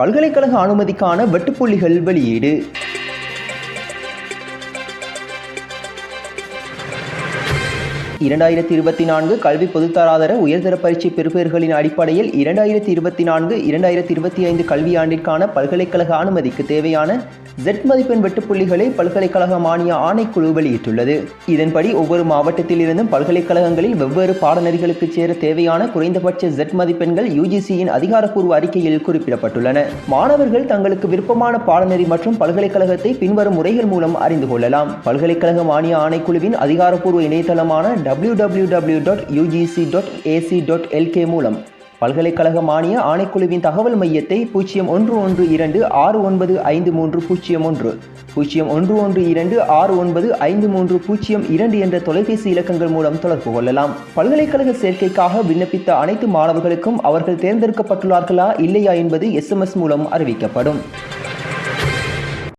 பல்கலைக்கழக அனுமதிக்கான வெட்டுப்புள்ளிகள் வெளியீடு. இரண்டாயிரத்தி இருபத்தி நான்கு கல்வி பொதுத்தராதர உயர்தர பரீட்சை பெறுபேறுகளின் அடிப்படையில் இரண்டாயிரத்தி இருபத்தி நான்கு இரண்டாயிரத்தி இருபத்தி ஐந்து கல்வியாண்டிற்கான பல்கலைக்கழக அனுமதிக்கு தேவையான ஜெட் மதிப்பெண் வெட்டுப்புள்ளிகளை பல்கலைக்கழக மானிய ஆணைக்குழு வெளியிட்டுள்ளது. இதன்படி ஒவ்வொரு மாவட்டத்திலிருந்தும் பல்கலைக்கழகங்களில் வெவ்வேறு பாடநெறிகளுக்கு சேர தேவையான குறைந்தபட்ச ஜெட் மதிப்பெண்கள் யுஜிசியின் அதிகாரப்பூர்வ அறிக்கையில் குறிப்பிடப்பட்டுள்ளன. மாணவர்கள் தங்களுக்கு விருப்பமான பாடநெறி மற்றும் பல்கலைக்கழகத்தை பின்வரும் முறைகள் மூலம் அறிந்து கொள்ளலாம். பல்கலைக்கழக மானிய ஆணைக்குழுவின் அதிகாரப்பூர்வ இணையதளமான W W W dot UGC dot AC dot LK மூலம். பல்கலைக்கழக மானிய ஆணைக்குழுவின் தகவல் மையத்தை பூஜ்ஜியம் ஒன்று ஒன்று இரண்டு ஆறு ஒன்பது ஐந்து மூன்று பூஜ்ஜியம் ஒன்று. பூஜ்ஜியம் ஒன்று ஒன்று இரண்டு ஆறு ஒன்பது ஐந்து மூன்று பூஜ்ஜியம் இரண்டு என்ற தொலைபேசி இலக்கங்கள் மூலம் தொடர்பு கொள்ளலாம். பல்கலைக்கழக சேர்க்கைக்காக விண்ணப்பித்த அனைத்து மாணவர்களுக்கும் அவர்கள் தேர்ந்தெடுக்கப்பட்டுள்ளார்களா இல்லையா என்பது எஸ்எம்எஸ் மூலம் அறிவிக்கப்படும்.